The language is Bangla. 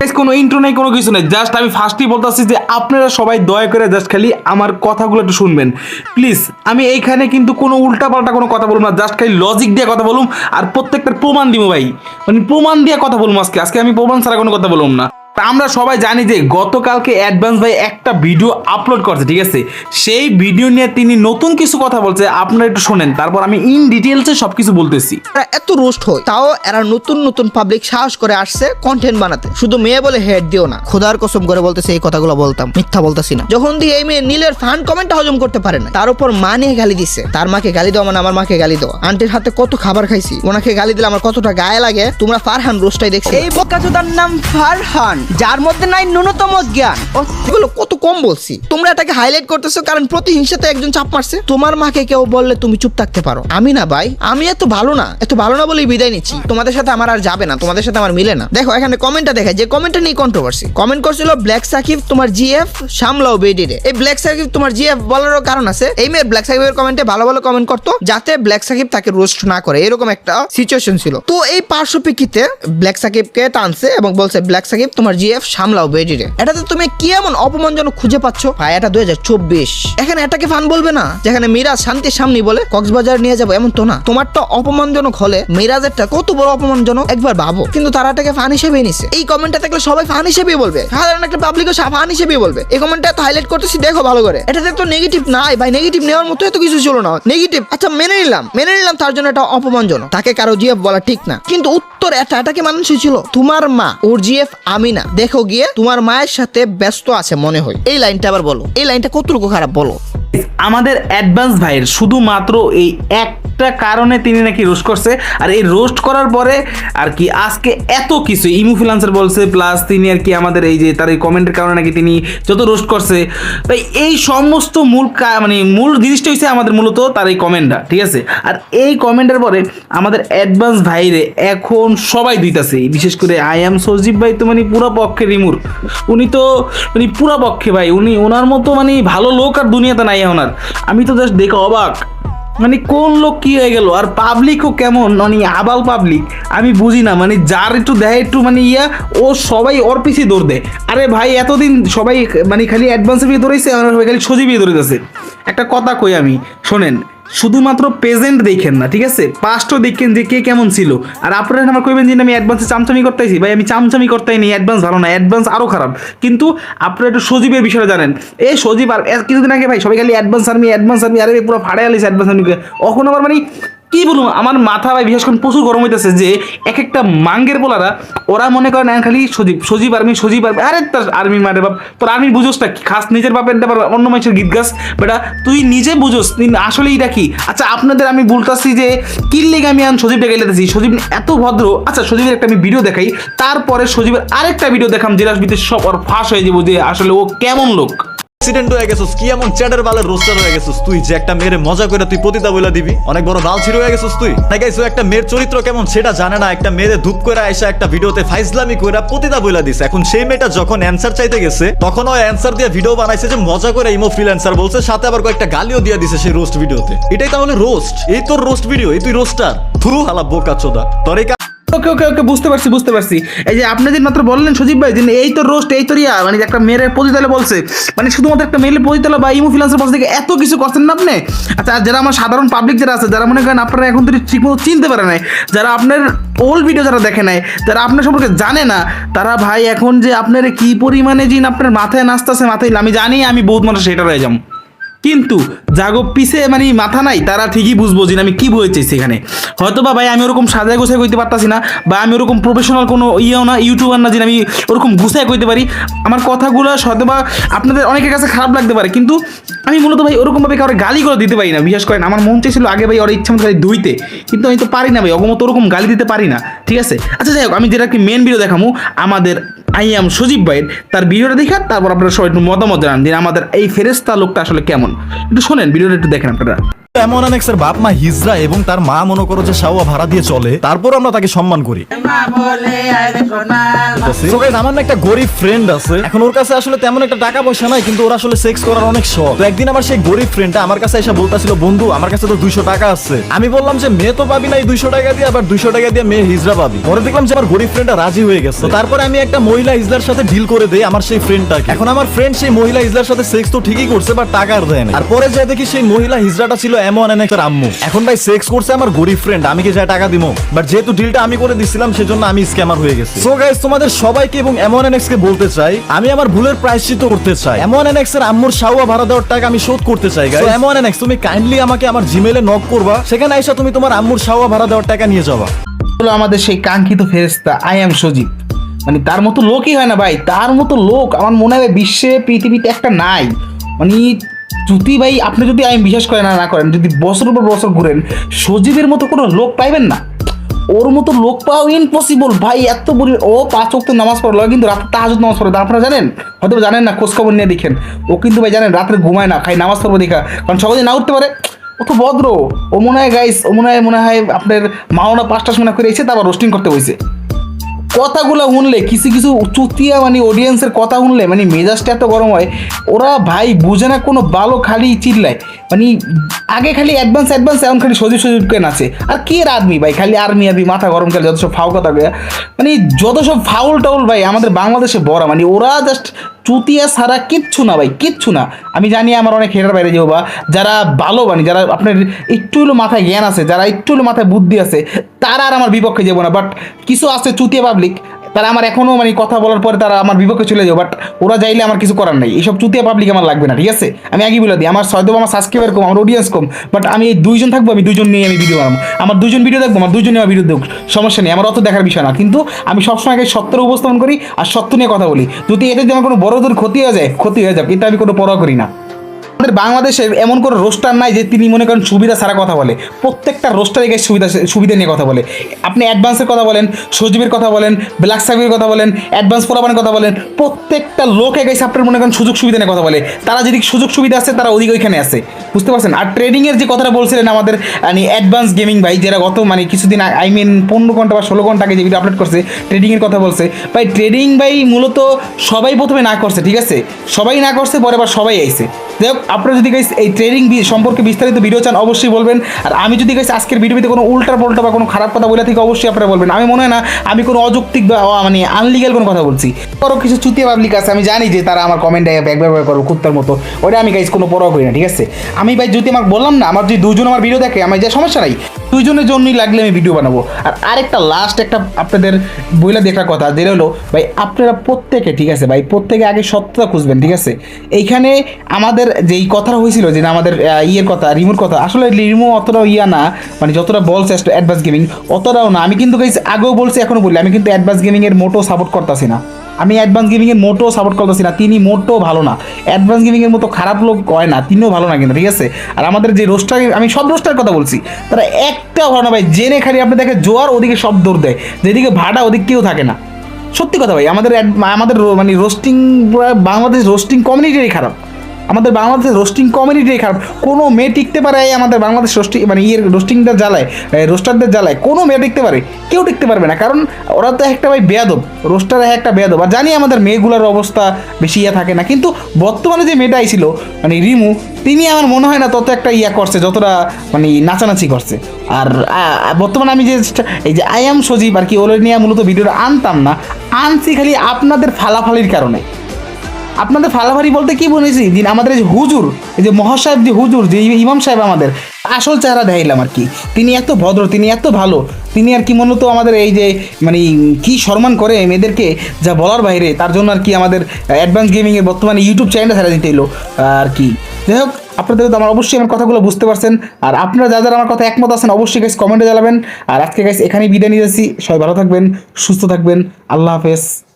কোনো ইন্ট্রো নেই, কোনো কিছু নেই। জাস্ট আমি ফার্স্টই বলতেছি যে আপনারা সবাই দয়া করে জাস্ট খালি আমার কথাগুলো একটু শুনবেন। প্লিজ আমি এইখানে কিন্তু কোনো উল্টাপাল্টা কোনো কথা বলব না জাস্ট খালি লজিক দিয়ে কথা বলুম আর প্রত্যেকটার প্রমাণ দিব ভাই। মানে প্রমাণ দিয়ে কথা বলব আজকে। আজকে আমি প্রমাণ ছাড়া কোনো কথা বলব না। আমরা সবাই জানি যে গতকালকে অ্যাডভান্স ভাই একটা ভিডিও আপলোড করছে ঠিক আছে? সেই ভিডিও নিয়ে তিনি নতুন কিছু কথা বলছে আপনারা একটু শোনেন তারপর আমি ইন ডিটেলসে সব কিছু বলতেছি। এরা এত রোস্ট হয় তাও এরা নতুন নতুন পাবলিক সাহস করে আসছে কন্টেন্ট বানাতে। শুধু মেয়ে বলে হেড দিও না। খোদার কসম করে বলতেছে এই কথাগুলো বলতাম মিথ্যা বলতেছি না। যখন দিয়ে এই মেয়ে নীলের ফান কমেন্টটা হজম করতে পারে না তার উপর মা নিয়ে গালি দিচ্ছে তার মাকে গালি দেওয়া মানে আমার মাকে গালি দেওয়া। আন্টির হাতে কত খাবার খাইছি ওনাকে গালি দিলে আমার কতটা গায়ে লাগে? তোমরা ফারহান রোস্টাই দেখছি এই বোকাচোদার নাম ফারহান। যার মধ্যে নাই ন্যূনতম জ্ঞান। এগুলো কত কম বলছি? তোমরা এটাকে হাইলাইট করতেছো কারণ প্রতিহিংসাতে একজন চাপ মারছে। তোমার মাকে কেউ বললে তুমি চুপ থাকতে পারো। আমি না ভাই, আমি এত ভালো না, এত ভালো না বলেই বিদায় নিচ্ছি। তোমাদের সাথে আমার আর যাবে না, তোমাদের সাথে আমার মিলে না। দেখো, এখানে কমেন্টটা দেখে যে কমেন্টটা নিয়ে কন্ট্রোভার্সি কমেন্ট করছিল ব্ল্যাক সাকিব তোমার জিএফ সামলাও বেডিরে। এই ব্ল্যাক সাকিব তোমার জিএফ বলারও কারণ আছে। এই মেয়ের ব্ল্যাক সাকিবের কমেন্টে ভালো ভালো কমেন্ট করতো, যাতে ব্ল্যাক সাকিব তাকে রোস্ট না করে। এরকম একটা সিচুয়েশন ছিল। তো এই পার্শ্বপ্রেক্ষিতে ব্ল্যাক সাকিবকে টানছে এবং বলছে ব্ল্যাক সাকিব তোমার জিএফ সামলাও বেডিরে। এটাতে তুমি কি এমন অপমানজনক খুঁজে পাচ্ছ? ভাই, এটা দুই হাজার চব্বিশ। এখানে এটাকে ফান বলবে না। যেখানে মিরাজ শান্তির সামনে বলে, কক্সবাজার নিয়ে যাব, এমন তো না। তোমারটা অপমানজনক হলে মিরাজেরটা কত বড় অপমানজনক, একবার ভাবো। কিন্তু তারা এটাকে ফান হিসেবেই নিছে। এই কমেন্টটা থাকলে সবাই ফান হিসেবেই বলবে। সাধারণ একটা পাবলিকও ফান হিসেবেই বলবে। এই কমেন্টটা তো হাইলাইট করতেছি, দেখো ভালো করে। এটাতে তো নেগেটিভ নাই ভাই নেগেটিভ নেওয়ার মতো এত কিছু ছিল না। নেগেটিভ আচ্ছা মেনে নিলাম। মেনে নিলাম, তার জন্য এটা অপমানজনক। তাকে কারও জিএফ বলা ঠিক না। কিন্তু উত্তর এটা এটাকে মানুষ ছিল? তোমার মা, ওর জিএফ আমি না দেখো গিয়ে তোমার মায়ের সাথে ব্যস্ত আছে মনে হয়। এই লাইনটা আবার বলো। এই লাইনটা কতটুকু খারাপ বলো? আমাদের অ্যাডভান্স ভাইয়ের শুধুমাত্র এই একটা কারণে তিনি নাকি রোস্ট করছে। আর এই রোস্ট করার পরে আর কি আজকে এত কিছু ইমুফিলান্সার বলছে প্লাস তিনি আর কি আমাদের এই যে তার এই কমেন্টের কারণে নাকি তিনি যত রোস্ট করছে। তাই এই সমস্ত মূল মানে মূল জিনিসটা হচ্ছে আমাদের মূলত তার এই কমেন্টটা ঠিক আছে? আর এই কমেন্টের পরে আমাদের অ্যাডভান্স ভাইরে এখন সবাই দিতেছে বিশেষ করে আই এম সজীব ভাই তো মানে পুরো পক্ষে রিমুর। উনি তো মানে পুরো পক্ষে ভাই, উনি ওনার মতো মানে ভালো লোক আর দুনিয়াতে নাই ওনার। আমি তো জাস্ট দেখে অবাক। মানে কোন লোক কি হয়ে গেল? আর পাবলিকও কেমন? মানে আবাল পাবলিক আমি বুঝি না মানে যার একটু দেয় একটু মানে ইয়া, ও সবাই ওর পিছিয়ে দৌড় দেয়। আরে ভাই, এতদিন সবাই মানে খালি অ্যাডভান্সে বিয়ে ধরেছে আর খালি সজি বিয়ে ধরেছে একটা কথা কই আমি, শোনেন শুধুমাত্র প্রেজেন্ট দেখেন না, ঠিক আছে? পাস্টও দেখেন যে কে কেমন ছিল। আর আপনারা আমার কইবেন যে আমি অ্যাডভান্সে চামচামি করতেছি। ভাই, আমি চামচামি করতেই নিই অ্যাডভান্স ভালো না অ্যাডভান্স আরও খারাপ। কিন্তু আপনারা একটু সজীবের বিষয়ে জানেন। এই সজীব আর কিছুদিন আগে ভাই, সবাই খালি অ্যাডভান্স আর্মি অ্যাডভান্স আর্মি আরে পুরো ফাড়ে আলিস অ্যাডভান্স আর্মি কখন আবার মানে কি বলুন আমার মাথা ভাই বিশেষ করে প্রচুর গরম হইতেছে যে এক একটা মাঙ্গের পোলারা, ওরা মনে করেন খালি সজীব সজীব আর্মি সজীব আর্মি, আরে তার আর্মি মারে বাপ, তোর আর্মি বুঝোস না, কি? খাস, নিজের বাপের ব্যাপার অন্য মানুষের গীত গাছ। বেটা, তুই নিজে বুঝোস তুই আসলে এটা কি? আচ্ছা আপনাদের আমি বলতাছি যে কি লেগে আমি আন সজীবটা গেলেতেছি সজীব এত ভদ্র। আচ্ছা সজীবের একটা আমি ভিডিও দেখাই, তারপরে সজীবের আরেকটা ভিডিও দেখাম যেটা বিদেশ সব ওর ফাঁস হয়ে যাব যে আসলে ও কেমন লোক। অ্যাক্সিডেন্ট হয়ে গেছিস, কি এমন বালের রোস্টার হয়ে গেছিস তুই যে একটা মেয়ের মজা করে তুই বইলা দিবি? অনেক বড় বাল হয়ে গেছিস তুই? গাইস একটা মেয়ের চরিত্র কেমন সেটা জানে না, একটা ধূপ করে একটা ভিডিওতে ফাইজলামি করে বইলা দিছে। এখন সেই মেয়েটা যখন অ্যান্সার চাইতে গেছে, তখন ও অ্যান্সার দিয়ে ভিডিও বানাইছে যে মজা করে ইমো ফ্রিল্যান্সার বলছে, সাথে আবার কয়েকটা গালিও দিয়ে দিছে সেই রোস্ট ভিডিওতে এটাই তাহলে রোস্ট এই তোর রোস্ট ভিডিও এই তুই রোস্টার থু হালা বোকা চোদা। ওকে ওকে ওকে, বুঝতে পারছি বুঝতে পারছি। এই যে আপনি যে মাত্র বললেন সজীব ভাই যে এই তো রোস্ট এই তো রিয়া মানে একটা মেয়ের পতিতালে বলছে মানে শুধুমাত্র একটা মেয়ের পতিতালে বা ইমো ফিলান্সের বলছে থেকে এত কিছু করছেন না আপনি? আচ্ছা যারা আমার সাধারণ পাবলিক যারা আছে, যারা মনে করেন আপনারা এখন তো ঠিকমতো চিনতে পারে নাই, যারা আপনার ওল্ড ভিডিও যারা দেখে নাই, যারা আপনার সম্পর্কে জানে না, তারা ভাই এখন যে আপনার কি পরিমাণে জিন আপনার মাথায় নাচতেছে, মাথায়, আমি জানি, আমি বহুত মানুষ সেটা রয়ে যাব। কিন্তু জাগো পিছে মানে মাথা নাই, তারা ঠিকই বুঝব যে আমি কি বলেছি সেখানে। হয়তো বা ভাই আমি ওরকম সাজায় গোছায় কইতে পারতাছি না, বা আমি ওরকম প্রফেশনাল কোনো ইয়েও না ইউটিউবার না যে আমি ওরকম গুছায় কইতে পারি, আমার কথাগুলো হয়তো বা আপনাদের অনেকের কাছে খারাপ লাগতে পারে, কিন্তু আমি মূলত ভাই ওরকমভাবে কারও গালি করে দিতে পারি না। বিশেষ করেন আমার মন চেয়েছিল আগে ভাই ওর ইচ্ছা মতো দুইতে, কিন্তু আমি তো পারি না ভাই, অগমত ওরকম গালি দিতে পারি না, ঠিক আছে? আচ্ছা যাই হোক, আমি যেটা কি মেন ভিডিও দেখামু, আমাদের আই এম সজীব ভাইয়ের তার ভিডিওটা দেখা তারপর আপনারা সবাই একটু মতামত জানান দিন আমাদের এই ফেরেস্তা লোকটা আসলে কেমন। একটু শোনেন, ভিডিওটা একটু দেখেন আপনারা। এমন অনেকের বাপ মা হিজরা এবং তার মা মনে করো যে সাওয়া ভাড়া দিয়ে চলে তারপর আমরা তাকে সম্মান করি। আমার না একটা গরিব ফ্রেন্ড আছে। এখন ওর কাছে আসলে তেমন একটা টাকা পয়সা নাই কিন্তু ওর আসলে সেক্স করার অনেক শখ। তো একদিন আমার সেই গরিব ফ্রেন্ডটা আমার কাছে এসে বলতাছিল বন্ধু আমার কাছে তো দুইশো টাকা আছে। আমি বললাম যে মেয়ে তো পাবি না এই দুইশো টাকা দিয়ে আবার দুইশো টাকা দিয়ে মেয়ে হিজরা পাবি। পরে দেখলাম যে আমার গরিব ফ্রেন্ডটা রাজি হয়ে গেছে। তারপরে আমি একটা মহিলা হিজলার সাথে ডিল করে দেই আমার সেই ফ্রেন্ডটাকে এখন আমার ফ্রেন্ড সেই মহিলা হিজলার সাথে সেক্স তো ঠিকই করছে বাট টাকা আর দেয় না আর পরে যাই দেখি সেই মহিলা হিজড়াটা ছিল এমন এনে একটা আম্মু। এখন ভাই সেক্স করছে আমার গরিব ফ্রেন্ড আমি কি যায় টাকা দিব বাট যেহেতু ডিলটা আমি করে দিছিলাম, সেজন্য আমি স্ক্যামার হয়ে গেছি। সো গাইস তোমাদের সবাইকে এবং এমন এনএক্স কে বলতে চাই, আমি আমার ভুলের প্রায়শ্চিত্ত করতে চাই। এমন এনএক্স এর আম্মুর শাওয়া ভাড়া দেওয়ার টাকা আমি শোধ করতে চাই গাইস এমন এনএক্স তুমি কাইন্ডলি আমাকে আমার জিমেলে নক করবা। সেখানে আইসা তুমি তোমার আম্মুর শাওয়া ভাড়া দেওয়ার টাকা নিয়ে যাবা। হলো আমাদের সেই কাঙ্ক্ষিত ফেরেস্তা আই এম সজীব মানে তার মতো লোকই হয় না ভাই, তার মতো লোক। আমার মনে হয় বিশ্বে, পৃথিবীতে একটা নাই। মানে যদি ভাই, আপনি যদি আমি বিশ্বাস করেন না না করেন, যদি বছর পর বছর ঘুরেন, সজীবের মতো কোনো লোক পাইবেন না। ওর মতো লোক পাওয়া ইম্পসিবল ভাই, এত বড় ও পাঁচ ওয়াক্ত নামাজ পড়ল, কিন্তু রাতে তাহাজুদ নামাজ পড়ে। আপনারা জানেন? হয়তো জানেন না, খোঁজখবর নিয়ে দেখেন। ও কিন্তু ভাই জানেন, রাত্রে ঘুমায় না খাই নামাজ পড়ব দেখা। কারণ সকালে না উঠতে পারে। ও তো ভদ্র। ও মনে হয় গাইস ও মনে হয় মনে হয় আপনার মাওনা পাঁচটা সময় করে এসে তারপর রোস্টিং করতে বসে। কথাগুলো শুনলে, কিছু কিছু চুতিয়া মানে অডিয়েন্সের কথা শুনলে মানে মেজাজটা এত গরম হয়, ওরা ভাই বুঝে না কোনো ভালো খালি চিল্লায়। মানে আগে খালি অ্যাডভান্স অ্যাডভান্স এমন খালি সজীব সজীব কেন আছে? আর কে আর্মি ভাই? খালি আর্মি আর্মি মাথা গরম খেলে, যত সব ফাউ কথা। মানে যত সব ফাউল টাউল ভাই, আমাদের বাংলাদেশে বড় মানে ওরা জাস্ট চুতিয়া সারা কিচ্ছু না ভাই, কিচ্ছু না। আমি জানি আমার অনেক হেটার বাইরে যাব বা যারা ভালো বানি যারা আপনার একটু হলো মাথায় জ্ঞান আছে, যারা একটু হলো মাথায় বুদ্ধি আছে, তারা আর আমার বিপক্ষে যাব না। বাট কিছু আছে চুতিয়া পাবলিক তারা আমার এখনও মানে কথা বলার পরে তারা আমার বিপক্ষে চলে যাবে বাট ওরা যাইলে আমার কিছু করার নাই। এইসব চুতিয়া পাবলিক আমার লাগবে না, ঠিক আছে? আমি আগে বলে দিই, আমার হয়তো আমার সাবস্ক্রাইবার কম, আমার অডিয়েন্স কম বাট আমি এই দুইজন থাকব, আমি দুজন নিয়ে আমি ভিডিও বানাবো। আমার দুজন ভিডিও দেখব, আমার দুইজন নিয়ে আমার ভিডিও দেখব সমস্যা নেই, আমার অত দেখার বিষয় না। কিন্তু আমি সবসময় আগে সত্যের উপস্থাপন করি আর সত্য নিয়ে কথা বলি। যদি এতে যদি আমার কোনো বড় দূর ক্ষতি হয়ে যায়, ক্ষতি হয়ে যাবে এটা আমি কোনো পরোয়া করি না। আমাদের বাংলাদেশে এমন কোনো রোস্টার নাই যে তিনি মনে করেন সুবিধা ছাড়া কথা বলে। প্রত্যেকটা রোস্টারে গিয়ে সুবিধা সুবিধা নিয়ে কথা বলে। আপনি অ্যাডভান্সের কথা বলেন, সজীবের কথা বলেন, ব্ল্যাক সাবির কথা বলেন, অ্যাডভান্স পোলাপানের কথা বলেন, প্রত্যেকটা লোকে গেছে আপনার মনে করেন সুযোগ সুবিধা নিয়ে কথা বলে। তারা যদি সুযোগ সুবিধা আছে, তারা ওদিকে ওইখানে আছে। বুঝতে পারছেন? আর ট্রেডিংয়ের যে কথাটা বলছিলেন আমাদের মানে অ্যাডভান্স গেমিং ভাই, যারা গত মানে কিছুদিন আই মিন পনেরো ঘণ্টা বা ষোলো ঘণ্টা আগে যে ভিডিও আপলোড করছে ট্রেডিংয়ের কথা বলছে। ভাই ট্রেডিং ভাই মূলত সবাই প্রথমে না করছে, ঠিক আছে? সবাই না করছে, পরে আবার সবাই আইছে। যাই হোক আপনারা যদি গাইস এই ট্রেডিং সম্পর্কে বিস্তারিত ভিডিও চান, অবশ্যই বলবেন। আর আমি যদি গাইস আজকের ভিডিওতে কোনো উল্টা পাল্টা বা কোনো খারাপ কথা বলে থাকি, অবশ্যই আপনারা বলবেন। আমি মনে হয় না, আমি কোনো অযৌক্তিক বা মানে আনলিগাল কোনো কথা বলছি। বড় কিছু চুতিয়া পাবলিক আছে, আমি জানি যে তারা আমার কমেন্টে ব্যাক ব্যবহার করব কুত্তার মতো। ওটা আমি গাইস কোনো পরোয়া করি না, ঠিক আছে? আমি ভাই যদি আমাকে বললাম না, আমার যদি দুজন আমার ভিডিও দেখে, আমার যে সমস্যা নাই। দুইজনের জন্যই লাগলে আমি ভিডিও বানাবো। আর আরেকটা লাস্ট একটা আপনাদের বইলা দেখার কথা, যেটা হলো, ভাই, আপনারা প্রত্যেকে, ঠিক আছে, ভাই, প্রত্যেকে আগে সত্যতা খুঁজবেন, ঠিক আছে? এইখানে আমাদের যেই কথাটা হয়েছিল, যে আমাদের ইয়ের কথা, রিমুর কথা, আসলে রিমু অতটাও ইয়া না মানে যতটা বলছে অ্যাডভান্স গেমিং অতটাও না। আমি কিন্তু আগেও বলছি এখনও বলি, আমি কিন্তু অ্যাডভান্স গেমিংয়ের মোটো সাপোর্ট করতেছি না। আমি অ্যাডভান্স গেমিংয়ের মোটো সাপোর্ট করতেছি না, তিনি মোটো ভালো না। অ্যাডভান্স গেমিংয়ের মতো খারাপ লোক হয় না, তিনিও ভালো না কিন্তু, ঠিক আছে? আর আমাদের যে রোস্টার আমি সব রোস্টার কথা বলছি, তারা একটাও ভালো না ভাই, জেনে খালি আপনি দেখে জোয়ার ওদিকে সব দৌড় দেয়, যেদিকে ভাড়া ওদিক কেউ থাকে না। সত্যি কথা ভাই, আমাদের আমাদের মানে রোস্টিং বাংলাদেশ রোস্টিং কমিউনিটিরই খারাপ। আমাদের বাংলাদেশের রোস্টিং কমিউনিটিই খারাপ। কোনো মেয়ে টিকতে পারে আমাদের বাংলাদেশ রোস্টিং মানে ইয়ের রোস্টিংদের জ্বালায় রোস্টারদের জ্বালায়। কোনো মেয়ে টিকতে পারে, কেউ টিকতে পারবে না। কারণ ওরা তো একটা ভাই বেয়াদব রোস্টার একটা বেয়াদব। আর জানি আমাদের মেয়েগুলোর অবস্থা বেশি ইয়া থাকে না, কিন্তু বর্তমানে যে মেয়েটা আইছিল মানে রিমু, তিনি আমার মনে হয় না তত একটা ইয়া করছে, যতটা মানে নাচানাচি করছে। আর বর্তমানে আমি যে এই যে আই এম সজীব আর কি ওলে নিয়ে মূলত ভিডিওটা আনতাম না। আনছি খালি আপনাদের ফালাফালির কারণে। আপনাদের ফালাফারি বলতে কি বলেছি দিন আমাদের এই যে হুজুর, এই যে মহাসাহেব যে হুজুর, যে ইমাম সাহেব আমাদের, আসল চেহারা দেখাইলাম আর কি। তিনি এত ভদ্র, তিনি এত ভালো, তিনি আর কি মূলত আমাদের এই যে মানে কি সম্মান করে মেয়েদেরকে যা বলার বাইরে, তার জন্য আর কি আমাদের অ্যাডভান্স গেমিংয়ের বর্তমানে ইউটিউব চ্যানেলটা ছেড়ে দিতে এলো আর কি। যাই হোক আপনাদের তো আমার অবশ্যই আমার কথাগুলো বুঝতে পারছেন। আর আপনারা যারা যারা আমার কথা একমত আছেন, অবশ্যই গাইস কমেন্টে জানাবেন। আর আজকে গাইস এখানেই বিদায় নিয়ে যাচ্ছি। সবাই ভালো থাকবেন, সুস্থ থাকবেন। আল্লাহ হাফেজ।